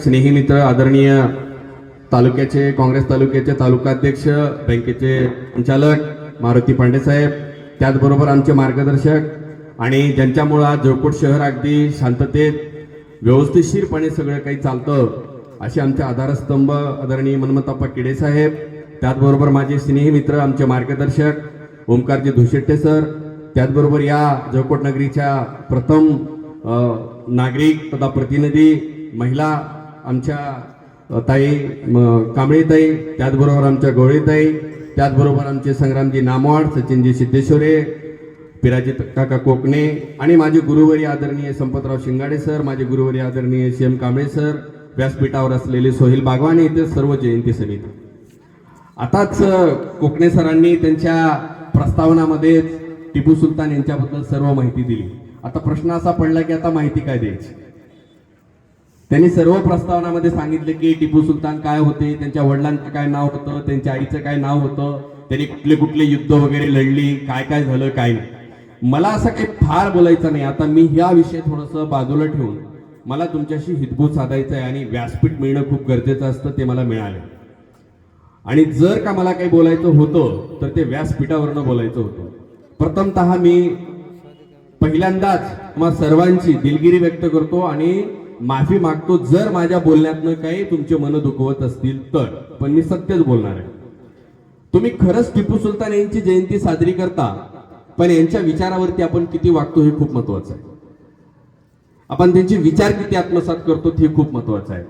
स्नेही मित्र आदरणीय तालुक्याचे काँग्रेस तालुक्याचे तालुकाध्यक्ष बँकेचे संचालक मारुती पांडेसाहेब त्याचबरोबर आमचे मार्गदर्शक आणि ज्यांच्यामुळं आज जळकोट शहर अगदी शांततेत व्यवस्थितशीरपणे सगळं काही चालतं असे आमचे आधारस्तंभ आदरणीय मनमताप्पा किडे साहेब त्याचबरोबर माझे स्नेही मित्र आमचे मार्गदर्शक ओमकारजी धुशेट्टे सर त्याचबरोबर या जोकोट नगरीच्या प्रथम नागरिक तथा प्रतिनिधी महिला आमच्या ताई कांबळीताई त्याचबरोबर आमच्या गोळीताई त्याचबरोबर आमचे संग्रामजी नामवाड सचिनजी सिद्धेश्वरे पिराजी काका कोकणे आणि माझे गुरुवरी आदरणीय संपतराव शिंगाडे सर माझे गुरुवरी आदरणीय सी एम कांबळे सर व्यासपीठावर असलेले सोहेल बागवान इथे सर्व जयंती समिती. आताच कोकणे सरांनी त्यांच्या प्रस्तावनामध्ये टिपू सुलतान यांच्याबद्दल सर्व माहिती दिली. आता प्रश्न असा पडला की आता माहिती काय द्यायची? त्यांनी सर्व प्रस्तावनामध्ये सांगितले की टिपू सुलतान काय होते त्यांच्या वडिलांचं काय नाव होतं त्यांच्या आईचं काय नाव होतं त्यांनी कुठले कुठले युद्ध वगैरे लढली काय काय झालं काय नाही. मला असं काही फार बोलायचं नाही. आता मी ह्या विषय थोडंसं बाजूला ठेवून मला तुमच्याशी हितभूत साधायचं आहे आणि व्यासपीठ मिळणं खूप गरजेचं असतं ते मला मिळालं आणि जर का मला काही बोलायचं होतं तर ते व्यासपीठावरनं बोलायचं होतं. प्रथमतः मी पहिल्यांदाच मग सर्वांची दिलगिरी व्यक्त करतो आणि माफी मागतो जर माझ्या बोलण्यातनं काही तुमचे मन दुखवत असतील तर. पण मी सत्यच बोलणार आहे. तुम्ही खरंच टिपू सुलतान यांची जयंती साजरी करता पण यांच्या विचारावरती आपण किती वागतो हे खूप महत्वाचं आहे. आपण त्यांचे विचार किती आत्मसात करतो हे खूप महत्वाचं आहे.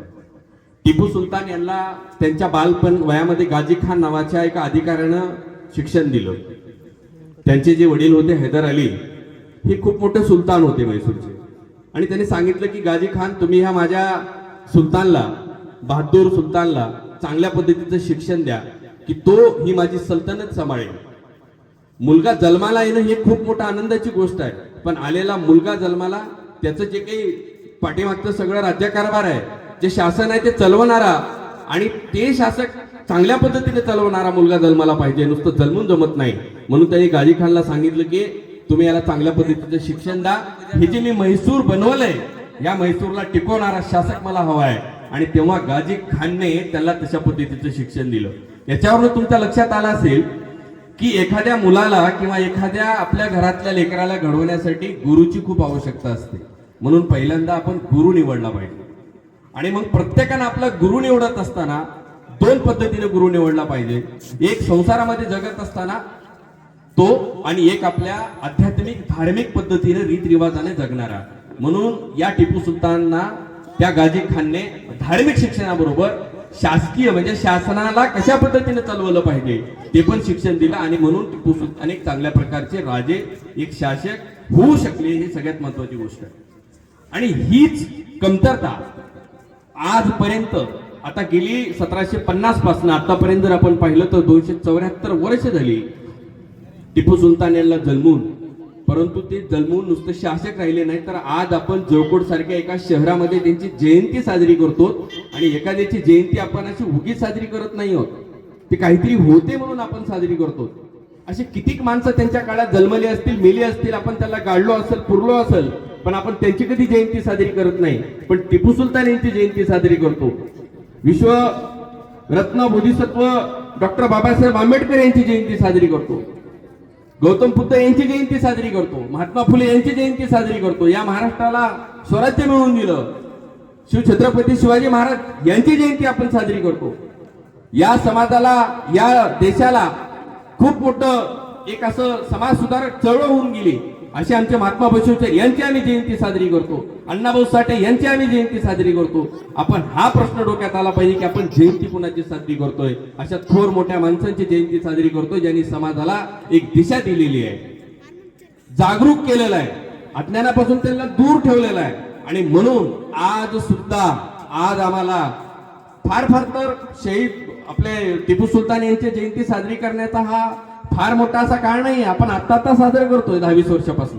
टिपू सुलतान यांना त्यांच्या बालपण वयामध्ये गाजी खान नावाच्या एका अधिकाऱ्यानं शिक्षण दिलं. त्यांचे जे वडील होते हैदर अली हे खूप मोठे सुलतान होते म्हैसूरचे आणि त्यांनी सांगितलं की गाजी खान तुम्ही ह्या माझ्या सुलतानला बहादूर सुलतानला चांगल्या पद्धतीचं शिक्षण द्या की तो ही माझी सल्तनत सांभाळेल. मुलगा जन्माला येणं हे खूप मोठा आनंदाची गोष्ट आहे पण आलेला मुलगा जन्माला त्याचं जे काही पाठीमागचं सगळं राज्यकारभार आहे जे शासन आहे ते चालवणारा आणि ते शासक चांगल्या पद्धतीने चालवणारा मुलगा जन्माला पाहिजे नुसतं जन्मून जमत नाही. म्हणून त्यांनी गाजी खानला सांगितलं की तुम्ही याला चांगल्या पद्धतीचं शिक्षण द्या. हे जे मी म्हैसूर बनवलंय या म्हैसूरला टिकवणारा शासक मला हवा आहे. आणि तेव्हा गाजी खानने त्याला तशा पद्धतीचं शिक्षण दिलं. याच्यावरून तुमच्या लक्षात आलं असेल की एखाद्या मुलाला किंवा एखाद्या आपल्या घरातल्या लेकराला घडवण्यासाठी गुरुची खूप आवश्यकता असते. म्हणून पहिल्यांदा आपण गुरु निवडला पाहिजे. आणि मग प्रत्येकानं आपला गुरु निवडत असताना दोन पद्धतीने गुरु निवडला पाहिजे. एक संसारामध्ये जगत असताना तो आणि एक आपल्या आध्यात्मिक धार्मिक पद्धतीने रीतरिवाजाने जगणारा. म्हणून या टिपू सुलतानना त्या गाजी खानने धार्मिक शिक्षणाबरोबर शासकीय म्हणजे शासनाला कशा पद्धतीने चालवलं पाहिजे ते पण शिक्षण दिलं आणि म्हणून टिपू सुलतान एक चांगल्या प्रकारचे राजे एक शासक होऊ शकले ही सगळ्यात महत्वाची गोष्ट. आहे आणि हीच कमतरता आजपर्यंत आता गेली सतराशे पन्नासपासून आतापर्यंत जर आपण पाहिलं तर दोनशे चौऱ्याहत्तर वर्ष झाली. टिपू सुलतान यांना जन्मून. परंतु ते जन्मून नुसतं शासक राहिले नाही तर आज आपण जळकोट सारख्या एका शहरामध्ये त्यांची जयंती साजरी करतो आणि एखाद्याची जयंती आपण अशी उगीच साजरी करत नाही आहोत. ते काहीतरी होते म्हणून आपण साजरी करतो. असे कितीक माणसं त्यांच्या काळात जन्मली असतील मेली असतील आपण त्याला गाडलो असेल पुरलो असेल पण आपण त्यांची कधी जयंती साजरी करत नाही. पण टिपू सुलतान यांची जयंती साजरी करतो. विश्व रत्न बोधिसत्व डॉक्टर बाबासाहेब आंबेडकर यांची जयंती साजरी करतो. गौतम बुद्ध यांची जयंती साजरी करतो महात्मा फुले यांची जयंती साजरी करतो. या महाराष्ट्राला स्वराज्य मिळवून दिलं. शिव छत्रपती शिवाजी महाराज यांची जयंती आपण साजरी करतो. या समाजाला या देशाला खूप मोठं एक असं समाज सुधारक चळवळ होऊन गेली. असे आमचे महात्मा बसवेश्वर यांची आम्ही जयंती साजरी करतो. अण्णाभाऊ साठे यांची आम्ही जयंती साजरी करतो. आपण हा प्रश्न डोक्यात आला पाहिजे की आपण जयंती कुणाची साजरी करतोय? अशा थोर मोठ्या माणसांची जयंती साजरी करतोय ज्यांनी समाजाला एक दिशा दिलेली आहे. जागरूक केलेलं आहे. अज्ञानापासून त्यांना दूर ठेवलेलं आहे. आणि म्हणून आज सुद्धा आज आम्हाला फार फार तर शहीद आपले टिपू सुलतान यांची जयंती साजरी करण्याचा हा फार मोठा असा काळ नाही आपण आत्ता आता साजरा करतोय दहावीस वर्षापासून.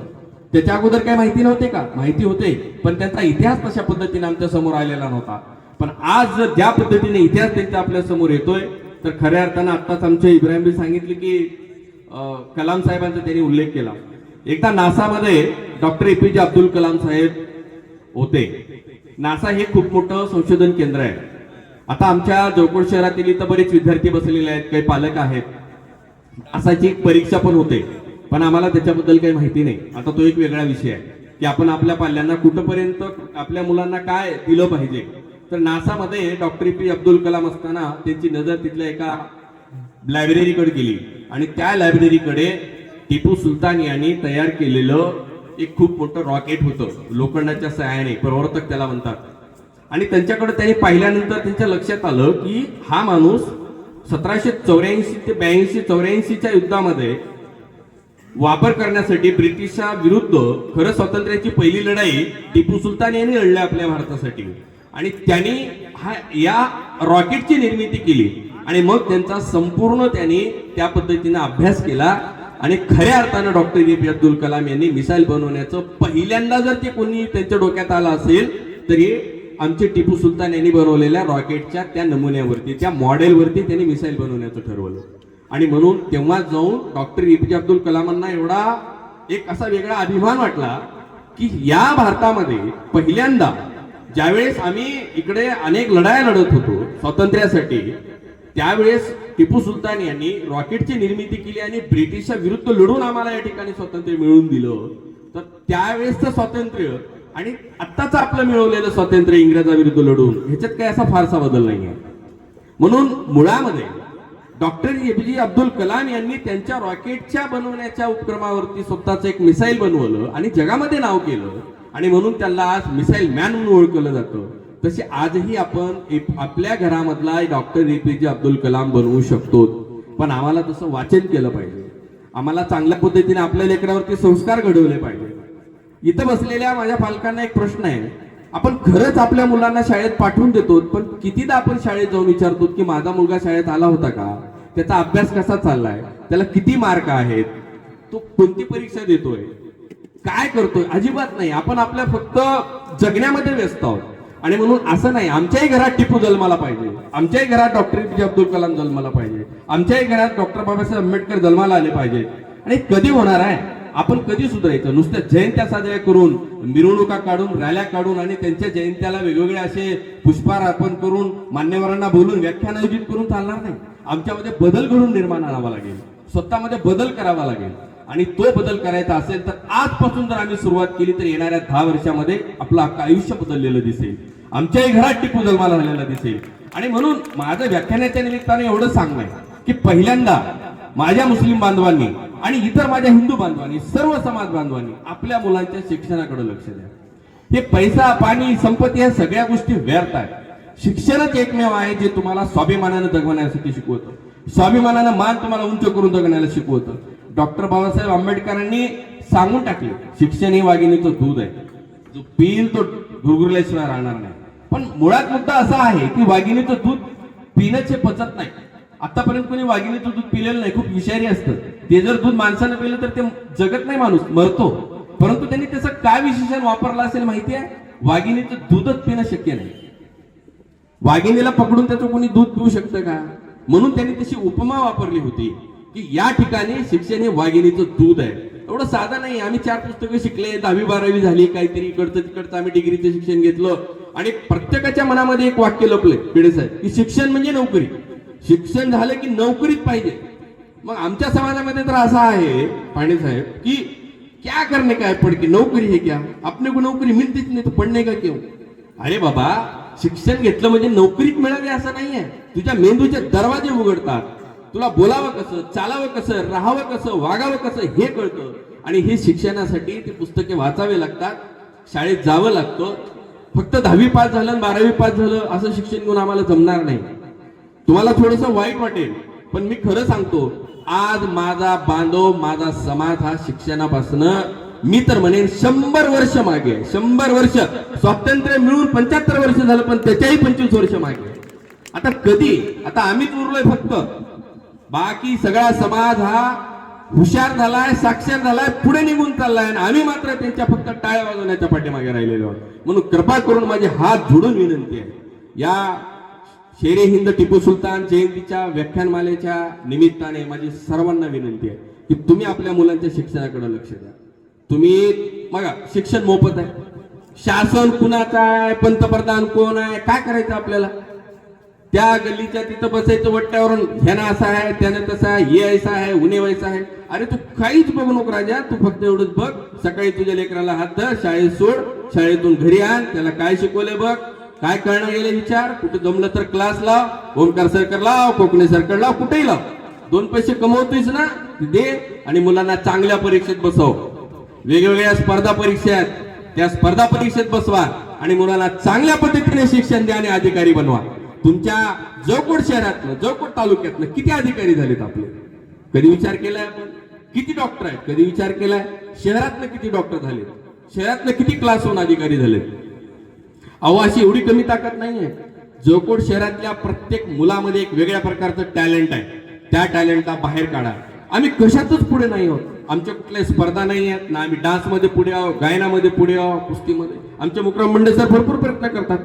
त्याच्या अगोदर काही माहिती नव्हते का? माहिती होते. पण त्यांचा इतिहास तशा पद्धतीने आमच्यासमोर आलेला नव्हता. पण आज जर ज्या पद्धतीने इतिहास त्यांचा आपल्यासमोर येतोय तर खऱ्या अर्थानं आत्ताच आमचे इब्राहिमबी सांगितले की कलाम साहेबांचा त्यांनी उल्लेख केला. एकदा नासामध्ये डॉक्टर ए पी जे अब्दुल कलाम साहेब होते. नासा हे खूप मोठं संशोधन केंद्र आहे. आता आमच्या जोकोड शहरातील इथं बरेच विद्यार्थी बसलेले आहेत काही पालक आहेत. असाची एक परीक्षा पण होते. पण आम्हाला त्याच्याबद्दल काही माहिती नाही. आता तो एक वेगळा विषय आहे. की आपण आपल्या पाल्यांना कुठपर्यंत आपल्या मुलांना काय दिलं पाहिजे? तर नासामध्ये doctor A P Abdul Kalam असताना त्यांची नजर तिथल्या एका लायब्ररीकडे गेली. आणि त्या लायब्ररीकडे टिपू सुलतान यांनी तयार केलेलं एक खूप मोठं रॉकेट होतं. लोखंडाच्या सहाय्याने प्रवर्तक त्याला म्हणतात. आणि त्यांच्याकडे त्यांनी पाहिल्यानंतर त्यांच्या लक्षात आलं की हा माणूस सतराशे चौऱ्याऐंशी ते ब्याऐंशी चौऱ्याऐंशीच्या युद्धामध्ये वापर करण्यासाठी ब्रिटिशा विरुद्ध खरं स्वातंत्र्याची पहिली लढाई टिपू सुलतान यांनी लढली आपल्या भारतासाठी. आणि त्यांनी हा या रॉकेटची निर्मिती केली. आणि मग त्यांचा संपूर्ण त्यांनी त्या पद्धतीने अभ्यास केला. आणि खऱ्या अर्थानं doctor A P Abdul Kalam यांनी मिसाईल बनवण्याचं पहिल्यांदा जर ते कोणी त्यांच्या डोक्यात आलं असेल तरी आमचे टिपू सुलतान यांनी बनवलेल्या रॉकेटच्या त्या नमुन्यावरती त्या मॉडेलवरती त्यांनी मिसाईल बनवण्याचं ठरवलं. आणि म्हणून तेव्हा जाऊन डॉक्टर ए पी जे अब्दुल कलामांना एवढा एक असा वेगळा अभिमान वाटला की या भारतामध्ये पहिल्यांदा ज्यावेळेस आम्ही इकडे अनेक लढाया लढत होतो स्वातंत्र्यासाठी त्यावेळेस टिपू सुलतान यांनी रॉकेटची निर्मिती केली आणि ब्रिटिशच्या विरुद्ध लढून आम्हाला या ठिकाणी स्वातंत्र्य मिळवून दिलं. तर त्यावेळेसचं स्वातंत्र्य आणि आत्ताचं आपलं मिळवलेलं स्वातंत्र्य इंग्रजाविरुद्ध लढून ह्याच्यात काही असा फारसा बदल नाही आहे म्हणून मुळामध्ये डॉक्टर एपीजे अब्दुल कलाम यांनी त्यांच्या रॉकेटच्या बनवण्याच्या उपक्रमावरती स्वतःचं एक मिसाईल बनवलं आणि जगामध्ये नाव केलं. आणि म्हणून त्याला आज मिसाईल मॅन म्हणून ओळखलं जातं. तसे आजही आपण आपल्या घरामधला डॉक्टर एपीजे अब्दुल कलाम बनवू शकतो. पण आम्हाला तसं वाचन केलं पाहिजे. आम्हाला चांगल्या पद्धतीने आपल्या लेकरावरती संस्कार घडवले पाहिजे. इथं बसलेल्या माझ्या पालकांना एक प्रश्न आहे. आपण खरंच आपल्या मुलांना शाळेत पाठवून देतो पण कितीदा आपण शाळेत जाऊन विचारतो की माझा मुलगा शाळेत आला होता का? त्याचा अभ्यास कसा चाललाय? त्याला किती मार्क आहेत? तो कोणती परीक्षा देतोय? काय करतोय? अजिबात नाही. आपण आपल्या फक्त जगण्यामध्ये व्यस्त आहोत. आणि म्हणून असं नाही. आमच्याही घरात टिपू जन्माला पाहिजे. आमच्याही घरात डॉक्टर एपीजे अब्दुल कलाम जन्माला पाहिजे. आमच्याही घरात डॉक्टर बाबासाहेब आंबेडकर जन्माला आले पाहिजे. आणि कधी होणार आहे? आपण कधी सुधारायचं? नुसत्या जयंत्या साजऱ्या करून मिरवणुका काढून रॅल्या काढून आणि त्यांच्या जयंत्याला वेगवेगळे असे पुष्पहार अर्पण करून मान्यवरांना बोलून व्याख्यान आयोजित करून चालणार नाही. आमच्यामध्ये बदल घडून निर्माण आणावा लागेल. स्वतःमध्ये बदल करावा लागेल. आणि तो बदल करायचा असेल तर आजपासून जर आम्ही सुरुवात केली तर येणाऱ्या दहा वर्षामध्ये आपलं अख्खं आयुष्य बदललेलं दिसेल. आमच्याही घरात टिपू जन्माला झालेला दिसेल. आणि म्हणून माझं व्याख्यानाच्या निमित्ताने एवढं सांगणं की पहिल्यांदा माझ्या मुस्लिम बांधवांनी आणि इतर माझ्या हिंदू बांधवांनी सर्व समाज बांधवांनी आपल्या मुलांच्या शिक्षणाकडे लक्ष द्या. हे पैसा पाणी संपत्ती या सगळ्या गोष्टी व्यर्थ आहेत. शिक्षणच एकमेव आहे जे तुम्हाला स्वाभिमानानं जगवण्यासाठी शिकवतं. स्वाभिमानानं मान तुम्हाला उंच करून जगण्याला शिकवतं. डॉक्टर बाबासाहेब आंबेडकरांनी सांगून टाकले शिक्षण हे वाघिणीचं दूध आहे. जो पिईल तो गुरगुरल्याशिवाय राहणार नाही. पण मुळात मुद्दा असा आहे की वाघिणीचं दूध पिण्याचे पचत नाही. आतापर्यंत कोणी वाघिणीचं दूध पिलेलं नाही खूप विषारी असतं. ते जर दूध माणसानं पिलं तर ते जगत नाही माणूस मरतो. परंतु त्यांनी त्याचं काय विशेषण वापरलं असेल माहिती आहे? वाघिणीचं दूधच पिणं शक्य नाही. वाघिणीला पकडून त्याचं कोणी दूध पिऊ शकतं का? म्हणून त्यांनी तशी उपमा वापरली होती की या ठिकाणी शिक्षण हे वाघिणीचं दूध आहे. एवढं साधं नाही आम्ही चार पुस्तकं शिकले दहावी बारावी झाली काहीतरी इकडचं तिकडचं आम्ही डिग्रीचं शिक्षण घेतलं. आणि प्रत्येकाच्या मनामध्ये एक वाक्य लपलंय पिढे साहेब की शिक्षण म्हणजे नोकरी. शिक्षण झालं की नोकरीच पाहिजे. मग आमच्या समाजामध्ये तर असा आहे पांडे साहेब की क्या करने का है पढ़ के नौकरी है क्या? अपने को नौकरी मिलतीच नाही तो पडणे का क्यों? अरे बाबा शिक्षण घेतलं म्हणजे नोकरीच मिळावी असं नाहीये तुझ्या मेंदूचे दरवाजे उघडतात. तुला बोलावं कसं चालावं कसं राहावं कसं वागावं कसं हे कळतं. आणि हे शिक्षणासाठी ते पुस्तके वाचावे लागतात. शाळेत जावं लागतं. फक्त दहावी पास झालं बारावी पास झालं असं शिक्षण घेऊन आम्हाला जमणार नाही. तुम्हाला थोडस वाईट वाटेल पण मी खरं सांगतो आज माझा बांधव माझा समाज हा शिक्षणापासून मी तर म्हणेन शंभर वर्ष मागे शंभर वर्ष. स्वातंत्र्य मिळून पंच्याहत्तर वर्ष झालं पण त्याच्याही पंचवीस वर्ष मागे आता कधी? आता आम्हीच उरलोय फक्त. बाकी सगळा समाज हा हुशार झालाय साक्षर झालाय पुढे निघून चाललाय आणि आम्ही मात्र त्यांच्या फक्त टाळ्या वाजवण्याच्या पाठीमागे राहिलेलो आहोत. म्हणून कृपा करून माझे हात जोडून विनंती आहे. या शेरे हिंद टिपू सुलतान जयंतीच्या व्याख्यानमालेच्या निमित्ताने माझी सर्वांना विनंती आहे की तुम्ही आपल्या मुलांच्या शिक्षणाकडे लक्ष द्या. तुम्ही बघा शिक्षण मोफत आहे. शासन कुणाचं आहे? पंतप्रधान कोण आहे? काय करायचं आपल्याला? त्या गल्लीच्या तिथं बसायचं वट्ट्यावरून ह्यानं असं आहे त्यानं तसं आहे हे ऐसा आहे उने व्हायचं आहे. अरे तू काहीच बघू नको राजा तू फक्त एवढंच बघ. सकाळी तुझ्या लेकराला हात धर शाळेत सोड शाळेतून घरी आण त्याला काय शिकवले बघ. काय कळणं गेले विचार? कुठे जमलं तर क्लास लाव ओमकार सरकार लाव कोकणी सरकार लाव कुठेही लाव. दोन पैसे कमवतोयस ना दे आणि मुलांना चांगल्या परीक्षेत बसव. वेगवेगळ्या स्पर्धा परीक्षा आहेत. त्या स्पर्धा परीक्षेत बसवा आणि मुलांना चांगल्या पद्धतीने शिक्षण द्या आणि अधिकारी बनवा. तुमच्या जवकोट शहरातलं जवकोट तालुक्यातलं किती अधिकारी झालेत आपले? कधी विचार केलाय आपण? किती डॉक्टर आहेत? कधी विचार केलाय? शहरातलं किती डॉक्टर झालेत? शहरातलं किती क्लास होऊन अधिकारी झालेत? अहो अशी एवढी कमी ताकद नाहीये. जोकोड शहरातल्या प्रत्येक मुलामध्ये एक वेगळ्या प्रकारचं टॅलेंट आहे. त्या टॅलेंटला बाहेर काढा. आम्ही कशातच पुढे नाही आहोत. आमच्या कुठल्या स्पर्धा नाही आहेत. ना आम्ही डान्समध्ये पुढे आहोत गायनामध्ये पुढे आहोत कुस्तीमध्ये. आमचे मुक्रम मंडळ सर भरपूर प्रयत्न करतात.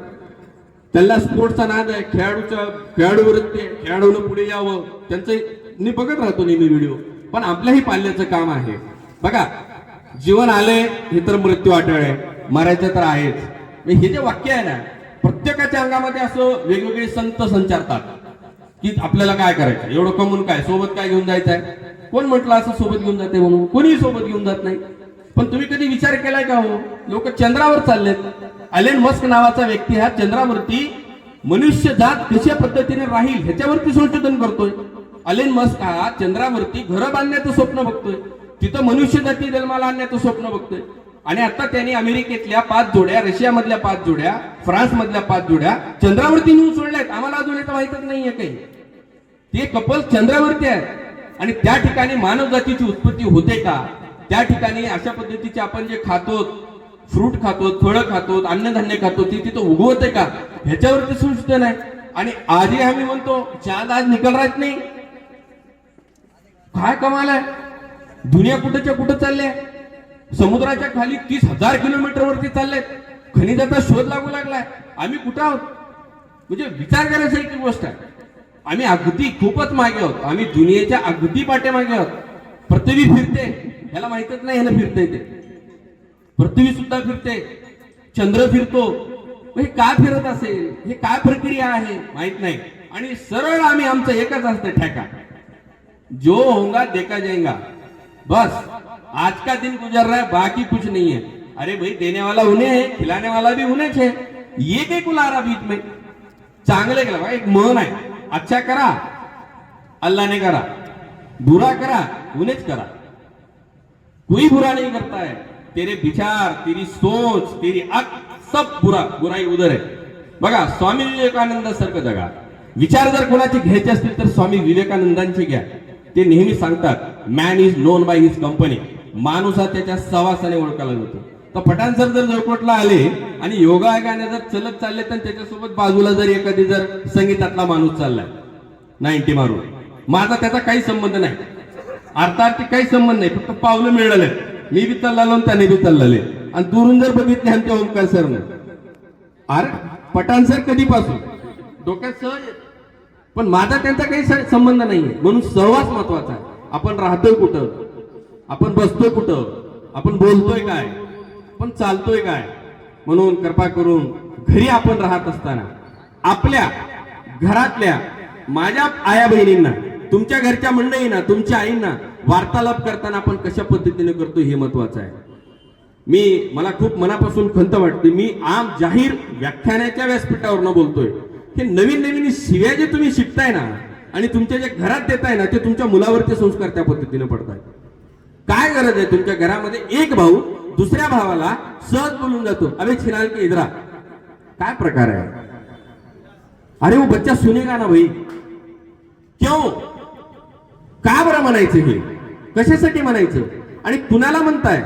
त्यांना स्पोर्ट्सचा नाद आहे खेळाडूच्या खेळाडूवर ते खेळाडूनं पुढे यावं त्यांचं मी बघत राहतो नेहमी व्हिडिओ. पण आपल्याही पाल्याचं काम आहे. बघा जीवन आले हे तर मृत्यू अटळ आहे मरायचं तर आहेच. हे जे वाक्य आहे ना प्रत्येकाच्या अंगामध्ये असं वेगवेगळे संत संचारतात की आपल्याला काय करायचं एवढं कमून काय? सोबत काय घेऊन जायचं आहे कोण म्हटलं असं सोबत घेऊन जाते म्हणून? कोणीही सोबत घेऊन जात नाही. पण तुम्ही कधी विचार केलाय का हो? लोक चंद्रावर चाललेत. अलेन मस्क नावाचा व्यक्ती हा चंद्रावरती मनुष्य जात कशा पद्धतीने राहील ह्याच्यावरती संशोधन करतोय. अलेन मस्क हा चंद्रावरती घरं बांधण्याचं स्वप्न बघतोय. तिथं मनुष्य जाती जन्माला आणण्याचं स्वप्न बघतोय. आणि आता त्यांनी अमेरिकेतल्या पाच जोड्या रशियामधल्या पाच जोड्या फ्रान्समधल्या पाच जोड्या चंद्रावरती नेऊन सोडल्यात. आम्हाला अजून याचं माहितच नाहीये काही. ते कपल चंद्रावरती आहेत. आणि त्या ठिकाणी मानव जातीची उत्पत्ती होते का? त्या ठिकाणी अशा पद्धतीचे आपण जे खातो फ्रूट खातो फळं खातो अन्नधान्य खातो ते तिथं उगवते का? ह्याच्यावरती संशोधन आहे आणि आजही आम्ही म्हणतो चांद आज निकल राहत नाही. काय कमाल आहे? दुनिया कुठच्या कुठं चालल्या समुद्राच्या खाली तीस हजार किलोमीटर वरती चाललेत खनिजाचा शोध लागू लागलाय. आम्ही कुठं आहोत? म्हणजे विचार करायची गोष्ट आहे. आम्ही अगदी खूपच मागे आहोत. आम्ही दुनियेच्या अगदी पाठ्यामागे आहोत. पृथ्वी फिरते. ह्याला माहितच नाही ह्याला फिरते ते. पृथ्वी सुद्धा फिरते. चंद्र फिरतो. हे काय फिरत असेल? हे काय प्रक्रिया आहे? माहीत नाही. आणि सरळ आम्ही आमचं एकच असतं ठेका. जो होगा देखा जाएगा बस. आज का दिन गुजर रहा है, बाकी कुछ नहीं है। अरे भाई, देने वाला उन्हें है, खिलाने वाला भी उन्हें है। ये कुला रहा बीच में। चांगले केलं एक मन आहे अच्छा करा, अल्लाह ने करा। बुरा करा, उन्हें करा। कोई बुरा नहीं करता है। तेरे विचार, तेरी सोच, तेरी अक सब बुरा, बुराई उधर है। बघा, स्वामी विवेकानंद सारखं जगा विचार जर तर स्वामी विवेकानंदांचे घ्या। नेहमी सांगतात man is known by his company माणूस हा त्याच्या सवासाने ओळखायला जातो तर पठाण सर जर जळकोटला आले आणि योगा गाणे जर चलत चालले तर त्याच्यासोबत बाजूला जर एखादी जर संगीतातला माणूस चाललाय नाईन्टी मारून. माझा त्याचा काही संबंध नाही. अर्थार्थी काही संबंध नाही फक्त पावलं मिळाले मी बी चाललेलो त्याने बी चाललेले. आणि दुरून जर बघितले आमच्या ओमकार सर अरे पठाण सर कधीपासून? डोक्यात सहज पण माझा त्यांचा काही संबंध नाहीये. म्हणून सहवास महत्त्वाचा आहे. आपण राहतोय कुठं? आपण बसतोय कुठं? आपण बोलतोय काय? पण चालतोय काय? म्हणून कृपा करून घरी आपण राहत असताना आपल्या घरातल्या माझ्या आया बहिणींना तुमच्या घरच्या मंडळींना तुमच्या आईंना वार्तालाप करताना आपण कशा पद्धतीने करतो हे महत्वाचं आहे. मी मला खूप मनापासून खंत वाटते मी आम जाहीर व्याख्यानाच्या व्यासपीठावरनं बोलतोय. हे नवीन नवीन शिव्या जे तुम्ही शिकताय ना आणि तुमच्या जे घरात देताय ना ते तुमच्या मुलावरती संस्कार त्या पद्धतीने पडताय काय गरज आहे तुमच्या घरामध्ये? एक भाऊ दुसऱ्या भावाला सहज बोलून जातो. अरे छिनाल की इधरा. काय प्रकार आहे? अरे वो बच्चा सुनेगा ना भाई. क्यों? का बरं म्हणायचं हे? कशासाठी म्हणायचं? आणि कुणाला म्हणताय?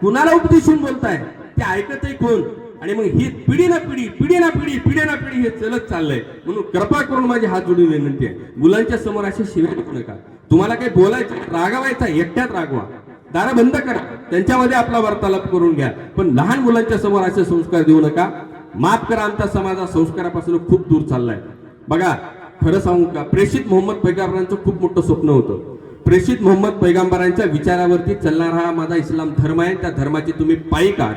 कुणाला उपदेशून बोलताय? ते ऐकतही कोण? आणि मग ही पिढी ना पिढी पिढी ना पिढी पिढी ना पिढी हे चलत चाललंय. म्हणून कृपा करून माझी हात जोडून विनंती आहे. मुलांच्या समोर असे शिव्या देऊ नका. तुम्हाला काही बोलायचं रागावायचा एकट्यात रागवा. दारा बंद करा. त्यांच्यामध्ये आपला वार्तालाप करून घ्या. पण लहान मुलांच्या समोर असे संस्कार देऊ नका. माफ करा आमचा समाज हा संस्कारापासून खूप दूर चाललाय. बघा खरं सांगू का? प्रेषित मोहम्मद पैगंबरांचं खूप मोठं स्वप्न होतं. प्रेषित मोहम्मद पैगंबरांच्या विचारावरती चालणारा हा माझा इस्लाम धर्म आहे. त्या धर्माची तुम्ही पायी काढ.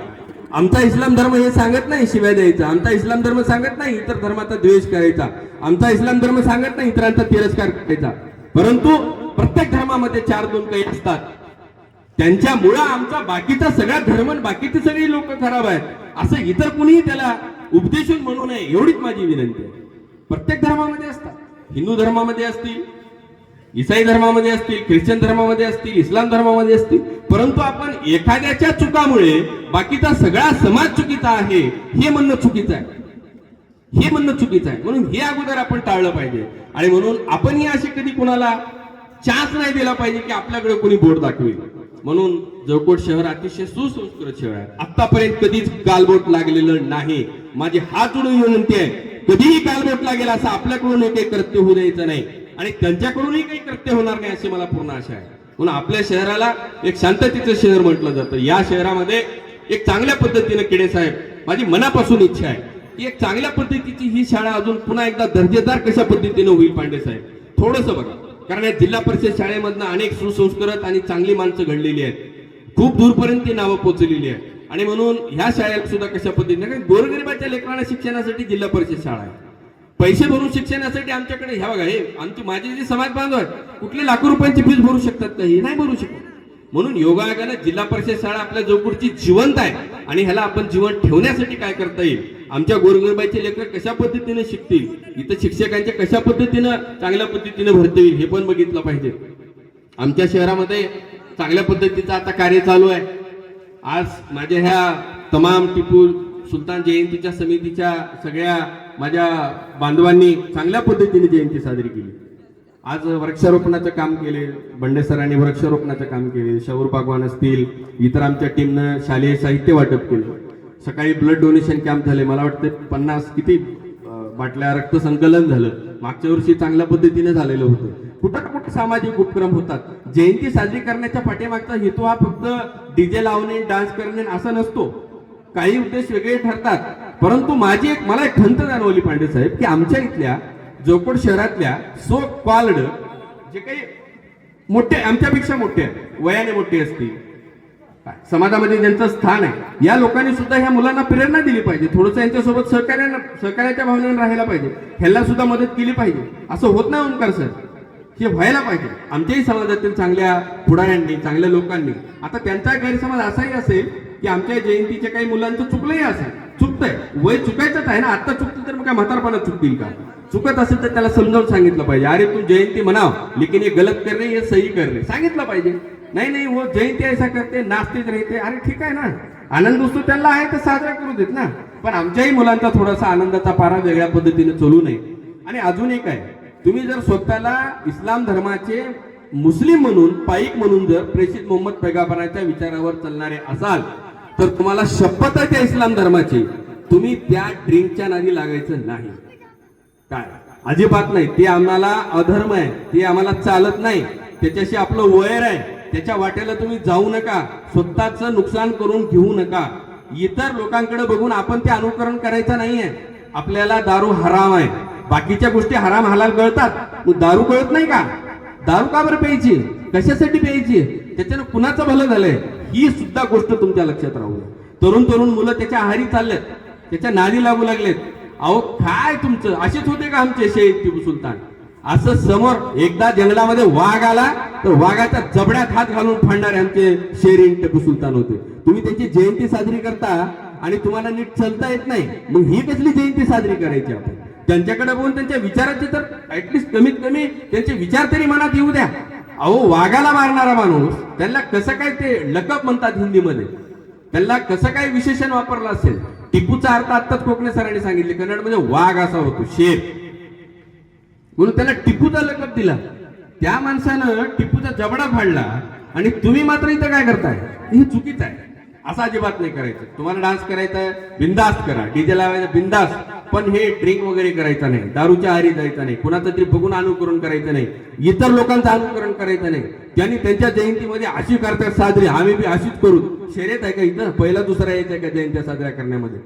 आमचा इस्लाम धर्म हे सांगत नाही शिवाय द्यायचा. आमचा इस्लाम धर्म सांगत नाही इतर धर्माचा द्वेष करायचा. आमचा इस्लाम धर्म सांगत नाही इतरांचा तिरस्कार करायचा. परंतु प्रत्येक धर्मामध्ये चार दोन काही असतात. त्यांच्यामुळं आमचा बाकीचा सगळा धर्म बाकीचे सगळी लोक खराब आहेत. असं इतर कुणीही त्याला उपदेशून म्हणू नये एवढीच माझी विनंती आहे. प्रत्येक धर्मामध्ये असतात. हिंदू धर्मामध्ये असतील इसाई धर्मामध्ये असतील ख्रिश्चन धर्मामध्ये असतील इस्लाम धर्मामध्ये असतील परंतु आपण एखाद्याच्या चुकामुळे बाकीचा सगळा समाज चुकीचा आहे हे म्हणणं चुकीचं आहे. हे म्हणणं चुकीचं आहे. म्हणून हे अगोदर आपण टाळलं पाहिजे. आणि म्हणून आपणही अशी कधी कुणाला चान्स नाही दिला पाहिजे की आपल्याकडे कोणी बोट दाखवेल. म्हणून जळकोट शहर अतिशय सुसंस्कृत शहर आहे. आतापर्यंत कधीच गालबोट लागलेलं नाही. माझी हात जोडून विनंती आहे कधीही गालबोट लागेल असं आपल्याकडून एक कृत्य होऊ द्यायचं नाही. आणि त्यांच्याकडूनही काही कृत्य होणार नाही अशी मला पूर्ण आशा आहे. म्हणून आपल्या शहराला एक शांततेचं शहर म्हटलं जातं. या शहरामध्ये एक चांगल्या पद्धतीने किडे साहेब माझी मनापासून इच्छा आहे की एक चांगल्या पद्धतीची ही शाळा अजून पुन्हा एकदा दर्जेदार कशा पद्धतीनं होईल पांडे साहेब? थोडंसं बघा. कारण या जिल्हा परिषद शाळेमधनं अनेक सुसंस्कृत आणि चांगली माणसं घडलेली आहेत. खूप दूरपर्यंत ती नावं पोचलेली आहेत. आणि म्हणून ह्या शाळेत सुद्धा कशा पद्धतीने कारण गोरगरिबाच्या लेकरांना शिक्षणासाठी जिल्हा परिषद शाळा आहे. पैसे भरून शिक्षणासाठी आमच्याकडे ह्या बघा हे आमचे माझे जे समाज बांधव आहेत कुठले लाखो रुपयांची फीस भरू शकतात का? हे नाही भरू शकत. म्हणून योगायोगानं जिल्हा परिषद शाळा आपल्या जोगपूरची जिवंत आहे आणि ह्याला आपण जीवन ठेवण्यासाठी काय करता येईल? आमच्या गोरगरिबाचे लेकर कशा पद्धतीने शिकतील? इथं शिक्षकांच्या कशा पद्धतीनं चांगल्या पद्धतीने भरता येईल हे पण बघितलं पाहिजे. आमच्या शहरामध्ये चांगल्या पद्धतीचं आता कार्य चालू आहे. आज माझ्या ह्या तमाम टिपू सुलतान जयंतीच्या समितीच्या सगळ्या माझ्या बांधवांनी चांगल्या पद्धतीने जयंती साजरी केली. आज वृक्षारोपणाचं काम केले बंडे सरांनी वृक्षारोपणाचं काम केले शौर बागवान असतील इतर आमच्या टीमनं शालेय साहित्य वाटप केलं. सकाळी ब्लड डोनेशन कॅम्प झाले. मला वाटतं पन्नास किती बाटल्या रक्त संकलन झालं. मागच्या वर्षी चांगल्या पद्धतीने झालेलं होतं. कुठं ना कुठं सामाजिक उपक्रम होतात. जयंती साजरी करण्याच्या पाठीमागचा हेतू हा फक्त डीजे लावणे डान्स करणे असा नसतो. काही उद्देश वेगळे ठरतात. परंतु माझी एक मला एक खंत जाणवली पांडे साहेब की आमच्या इथल्या जोकोड शहरातल्या सो कॉल्ड जे काही मोठे आमच्यापेक्षा मोठे आहेत वयाने मोठे असतील समाजामध्ये ज्यांचं स्थान आहे या लोकांनी सुद्धा ह्या मुलांना प्रेरणा दिली पाहिजे. थोडंसं यांच्यासोबत सहकार्यानं सहकार्याच्या भावनेनं राहायला पाहिजे. ह्याला सुद्धा मदत केली पाहिजे. असं होत नाही ओंकार सर हे व्हायला पाहिजे. आमच्याही समाजातील चांगल्या पुढाऱ्यांनी चांगल्या लोकांनी. आता त्यांचा गैरसमज असाही असेल की आमच्या जयंतीच्या काही मुलांचं चुकलंही असेल. चुकतंय. वय चुकायचंच आहे ना. आता चुकतील तर मग काय म्हातारपणात चुकतील का? चुकत असेल तर त्याला समजावून सांगितलं पाहिजे. अरे तू जयंती म्हणाव. लेकिन हे गलत करणे हे सही करणे सांगितलं पाहिजे. नाही नाही वो जयंती ऐसा करते नाचतेच राहते. अरे ठीक आहे ना. आनंद असतो त्यांना आहे तर साजरा करू देत ना. पण आमच्याही मुलांचा थोडासा आनंदाचा पारा वेगळ्या पद्धतीने चलू नये. आणि अजून एक आहे. तुम्ही जर स्वतःला इस्लाम धर्माचे मुस्लिम म्हणून पाईक म्हणून जर प्रेषित मोहम्मद पैगाबराच्या विचारावर चालणारे असाल तर तुम्हाला शपथ आहे त्या इस्लाम धर्माची. तुम्ही त्या ड्रिंकच्या नादी लागायचं नाही. काय? अजिबात नाही. ते आम्हाला अधर्म आहे. ते आम्हाला चालत नाही. त्याच्याशी आपलं वैर आहे. त्याच्या वाट्याला तुम्ही जाऊ नका. स्वतःच नुकसान करून घेऊ नका. इतर लोकांकडे बघून आपण ते अनुकरण करायचं नाहीये. आपल्याला दारू हराम आहे. बाकीच्या गोष्टी हराम हलाल कळतात. मग दारू कळत नाही का? दारू का बरं प्यायची? कशासाठी प्यायची? त्याच्यानं कुणाचं भलं झालंय? ही सुद्धा गोष्ट तुमच्या लक्षात राहू द्या. तरुण तरुण मुलं त्याच्या आहारी चाललेत त्याच्या नादी लागू लागलेत. अहो काय तुमचं? असेच होते का आमचे शेख टिपू सुलतान? असं समोर एकदा जंगलामध्ये वाघ आला तर वाघाच्या जबड्यात हात घालून फाडणारे आमचे शेरीन टिपू सुलतान होते. तुम्ही त्यांची जयंती साजरी करता आणि तुम्हाला नीट चलता येत नाही मग ही कसली जयंती साजरी करायची आपण? त्यांच्याकडे बघून त्यांच्या विचाराचे तर ऍटलिस्ट कमीत कमी त्यांचे विचार तरी मनात येऊ द्या. अहो वाघाला मारणारा माणूस त्याला कसं काय ते लकप म्हणतात हिंदीमध्ये? त्याला कसं काय विशेषण वापरलं असेल? टिपूचा अर्थ आत्ताच कोकणे सरांनी सांगितले. कन्नड म्हणजे वाघ असा होतो शेर. म्हणून त्याला टिपूचा लकप दिला. त्या माणसानं टिपूचा जबडा फाडला आणि तुम्ही मात्र इथं काय करताय? हे चुकीचं आहे. असं अजिबात नाही करायचं. तुम्हाला डान्स करायचा आहे बिंदास्त करा. डीजे लावायचा बिंदास्त. पण हे ड्रिंक वगैरे करायचं नाही. दारूच्या आहारी जायचं नाही. कुणाचं तरी बघून अनुकरण करायचं नाही. इतर लोकांचं अनुकरण करायचं नाही. त्यांनी त्यांच्या जयंतीमध्ये अशी करतात साजरी आम्ही बी अशीच करू. शर्यत आहे का इथं? पहिला दुसरा यायचं आहे का जयंत्या साजऱ्या करण्यामध्ये?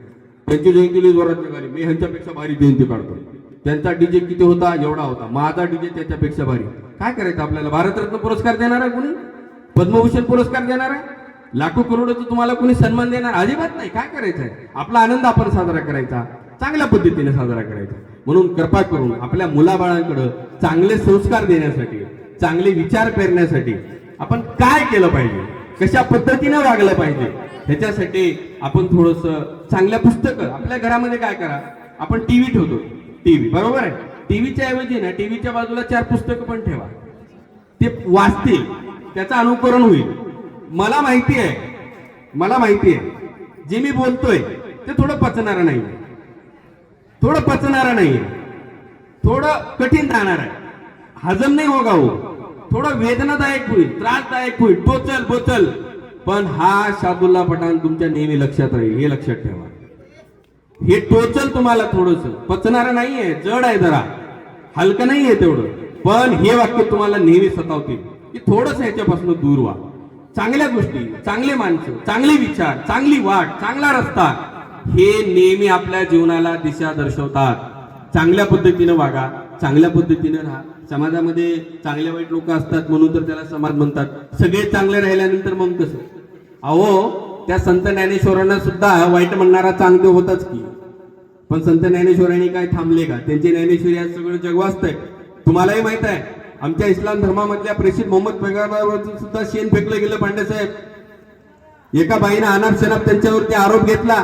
त्यांची जयंती जोरात निघाली. मी ह्यांच्यापेक्षा भारी जयंती काढतो त्यांचा डीजे किती होता? एवढा होता. माझा डीजे त्याच्यापेक्षा भारी. काय करायचं आपल्याला? भारतरत्न पुरस्कार देणार आहे कुणी? पद्मभूषण पुरस्कार देणार? आहे लाखो करोडचं तुम्हाला कोणी सन्मान देणार? अजिबात नाही. काय करायचं आहे आपला आनंद आपण साजरा करायचा. चांगल्या पद्धतीने साजरा करायचा. म्हणून कृपा करून आपल्या मुलाबाळांकडं चांगले संस्कार देण्यासाठी चांगले विचार पेरण्यासाठी आपण काय केलं पाहिजे? कशा पद्धतीने वागलं पाहिजे? ह्याच्यासाठी आपण थोडस चांगल्या पुस्तकं आपल्या घरामध्ये काय करा? आपण टीव्ही ठेवतो. टीव्ही. बरोबर आहे? टीव्हीच्या ऐवजी ना टीव्हीच्या बाजूला चार पुस्तकं पण ठेवा. ते वाचतील. त्याचं अनुकरण होईल. मला माहिती आहे. मला माहिती आहे. जे मी बोलतोय ते थोडं पचणार नाही थोडं पचणार नाही थोडं कठीण राहणार आहे. हजम नाही होगा हो. थोडं वेदनादायक होईल त्रासदायक होईल. बोचल बोचल. पण हा शादुल्ला पठाण तुमच्या नेहमी लक्षात राहील. हे लक्षात ठेवा. हे टोचल तुम्हाला थोडस. पचणार नाहीये. जड आहे जरा. हलकं नाहीये तेवढं. पण हे वाक्य तुम्हाला नेहमी सतावतील. की थोडस ह्याच्यापासून दूर व्हा. चांगल्या गोष्टी चांगले माणसं चांगले विचार चांगली वाट चांगला रस्ता हे नेहमी आपल्या जीवनाला दिशा दर्शवतात. चांगल्या पद्धतीनं वागा चांगल्या पद्धतीनं राहा. समाजामध्ये चांगले वाईट लोक असतात म्हणून तर त्याला समाज म्हणतात. सगळे चांगले राहिल्यानंतर मग कसं? अहो त्या संत ज्ञानेश्वरांना सुद्धा वाईट म्हणणारा चांगले होताच की. पण संत ज्ञानेश्वरांनी काय थांबले का? त्यांचे ज्ञानेश्वरी आज सगळं जग वाचतंय तुम्हालाही माहीत आहे. आमच्या इस्लाम धर्मामधल्या प्रेषित मोहम्मद पैगंबरावर सुद्धा शेण फेकलं गेलं पांडेसाहेब एका बाईनं अनाप शनाप त्यांच्यावरती आरोप घेतला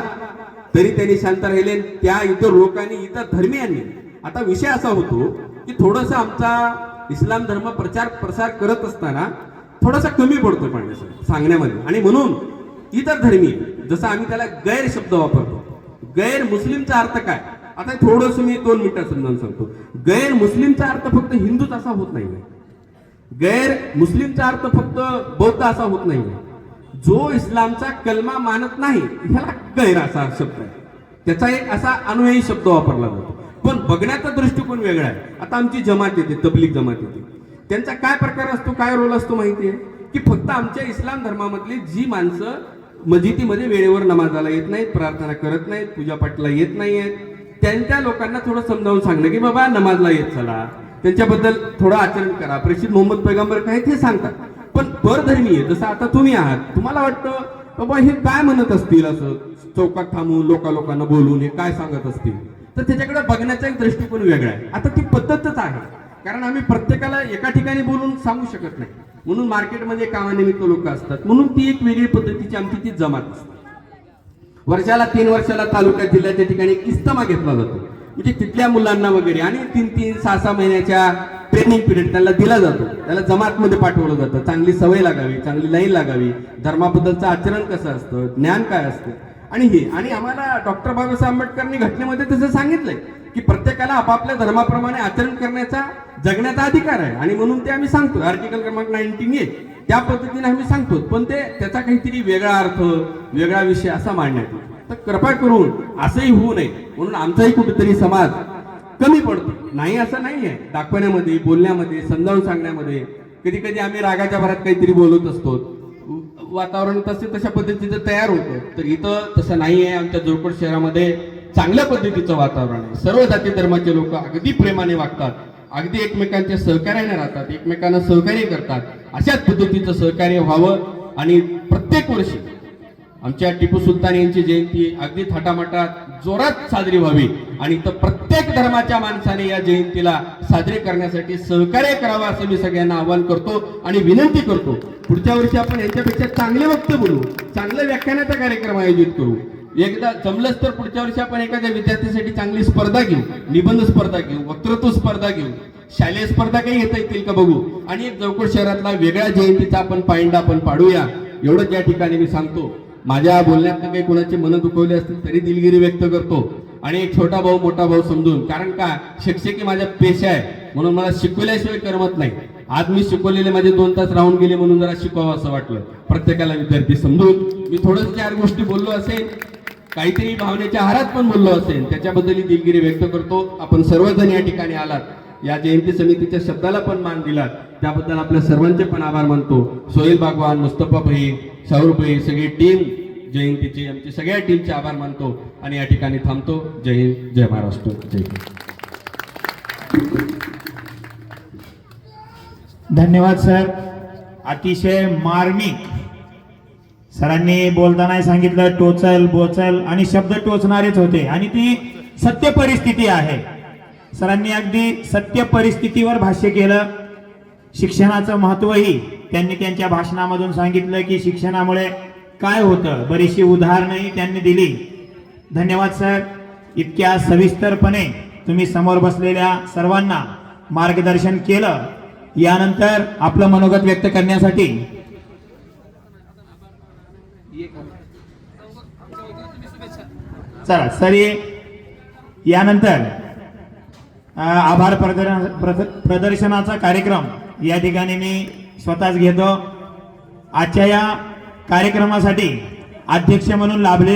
तरी त्यांनी शांत राहिले. त्या इतर लोकांनी इतर धर्मियांनी आता विषय असा होतो की थोडस आमचा इस्लाम धर्म प्रचार प्रसार करत असताना थोडासा कमी पडतो पांडेसाहेब सांगण्यामध्ये. आणि म्हणून इतर धर्मीय जसं आम्ही त्याला गैर शब्द वापरतो. गैर मुस्लिमचा अर्थ काय? आता थोडस मी दोन मिनिटात समजावून सांगतो. गैर मुस्लिमचा अर्थ फक्त हिंदूच असा होत नाही गैर मुस्लिमचा अर्थ फक्त बौद्ध असा होत नाही जो इस्लामचा कलमा मानत नाही ह्याला गैर असा शब्द आहे. त्याचा एक असा अनुयायी शब्द वापरला जातो. पण बघण्याचा दृष्टिकोन वेगळा आहे. आता आमची जमात येते तबलीग जमात येते. त्यांचा काय प्रकार असतो काय रोल असतो माहिती आहे की फक्त आमच्या इस्लाम धर्मामधली जी माणसं मस्जिदीमध्ये वेळेवर नमाजाला येत नाहीत प्रार्थना करत नाहीत पूजापाठला येत नाही आहेत त्यांच्या लोकांना थोडं समजावून सांगणं की बाबा नमाजला येत चला. त्यांच्याबद्दल थोडं आचरण करा. प्रेषित मोहम्मद पैगंबर काय ते सांगतात. पण परधर्मीय जसं आता तुम्ही आहात तुम्हाला वाटतं बाबा हे काय म्हणत असतील असं? चौकात थांबून लोका लोकांना बोलून हे काय सांगत असतील? तर त्याच्याकडे बघण्याचा एक दृष्टिकोन वेगळा आहे. आता ती पद्धतच आहे. कारण आम्ही प्रत्येकाला एका ठिकाणी बोलून सांगू शकत नाही. म्हणून मार्केटमध्ये कामानिमित्त लोक असतात. म्हणून ती एक वेगळी पद्धतीची आमची ती जमात असते. वर्षाला तीन वर्षाला तालुक्यात जिल्ह्याच्या ठिकाणी इस्तमा घेतला जातो. म्हणजे तिथल्या मुलांना वगैरे आणि तीन तीन सहा सहा महिन्याच्या ट्रेनिंग पिरियड त्याला दिला जातो. त्याला जमातमध्ये पाठवलं जातं. चांगली सवय लागावी चांगली लाईन लागावी. धर्माबद्दलचं आचरण कसं असतं? ज्ञान काय असतं? आणि हे आणि आम्हाला डॉक्टर बाबासाहेब आंबेडकरांनी घटनेमध्ये तसं सांगितलंय की प्रत्येकाला आपापल्या धर्माप्रमाणे आचरण करण्याचा जगण्याचा अधिकार आहे. आणि म्हणून ते आम्ही सांगतो आर्टिकल क्रमांक नाईन्टीन ए. त्या पद्धतीने आम्ही सांगतो पण ते त्याचा काहीतरी वेगळा अर्थ वेगळा विषय असा मांडण्यात येतो. तर कृपा करून असंही होऊ नये. म्हणून आमचाही कुठेतरी समाज कमी पडतो. नाही असं आहे दाखवण्यामध्ये बोलण्यामध्ये समजावून सांगण्यामध्ये. कधी कधी आम्ही रागाच्या भरात काहीतरी बोलत असतो. वातावरण तसे तशा पद्धतीचं तयार होतं. तर इथं तसं नाही आहे आमच्या जोरकोट शहरामध्ये चांगल्या पद्धतीचं वातावरण आहे. सर्व जाती धर्माचे लोक अगदी प्रेमाने वागतात. अगदी एकमेकांच्या सहकार्याने राहतात एकमेकांना सहकार्य करतात. अशाच पद्धतीचं सहकार्य व्हावं आणि प्रत्येक वर्षी आमच्या टिपू सुलतान यांची जयंती अगदी थाटामाटात जोरात साजरी व्हावी आणि तर प्रत्येक धर्माच्या माणसाने या जयंतीला साजरी करण्यासाठी सहकार्य करावं असं मी सगळ्यांना आवाहन करतो आणि विनंती करतो. पुढच्या वर्षी आपण यांच्यापेक्षा चांगले वक्ते बोलू चांगल्या व्याख्यानाचा कार्यक्रम आयोजित करू. एकदा जमलंच तर पुढच्या वर्षी आपण एखाद्या विद्यार्थ्यासाठी चांगली स्पर्धा घेऊ निबंध स्पर्धा घेऊ वक्तृत्व स्पर्धा घेऊ. शालेय स्पर्धा काही घेता येतील का बघू? आणि एक शहरातला वेगळ्या जयंतीचा आपण पायंडा आपण पाडूया. एवढंच या ठिकाणी मी सांगतो. माझ्या बोलण्यात काही कोणाचे मन दुखवले असतील तरी दिलगिरी व्यक्त करतो. आणि एक छोटा भाऊ मोठा भाऊ समजून कारण का? शिक्षकी माझा पेशा आहे. म्हणून मला शिकवल्याशिवाय करमत नाही. आज मी शिकवलेले माझे दोन तास राहून गेले म्हणून जरा शिकवावं असं वाटलं. प्रत्येकाला विद्यार्थी समजून. मी थोडंच चार गोष्टी बोललो असेल. काहीतरी भावनेच्या आहारात पण बोललो असेल त्याच्याबद्दल दिलगिरी व्यक्त करतो. आपण सर्वजण या ठिकाणी आलात. या जयंती समितीच्या शब्दाला पण मान दिलात. त्याबद्दल आपल्या सर्वांचे पण आभार मानतो. सोहेल भागवान मुस्तफा भाई शाहरुख भाई सगळी टीम जयंतीची आमची सगळ्या टीमचे आभार मानतो आणि या ठिकाणी थांबतो. जय हिंद जय महाराष्ट्र. जय हिंद. धन्यवाद सर. अतिशय मार्मिक सरांनी बोलताना सांगितलं टोचल बोचल आणि शब्द टोचणारेच होते. आणि ती सत्य परिस्थिती आहे. सरांनी अगदी सत्य परिस्थितीवर भाष्य केलं. शिक्षणाचं महत्वही त्यांनी त्यांच्या भाषणामधून सांगितलं की शिक्षणामुळे काय होतं? बरीचशी उदाहरणंही त्यांनी दिली. धन्यवाद सर. इतक्या सविस्तरपणे तुम्ही समोर बसलेल्या सर्वांना मार्गदर्शन केलं. यानंतर आपलं मनोगत व्यक्त करण्यासाठी चला सरी. यानंतर आभार प्रदर्शन प्रद- प्रदर्शनाचा कार्यक्रम. या ठिकाणी मी स्वतःच घेतो. आजच्या या कार्यक्रमासाठी अध्यक्ष म्हणून लाभले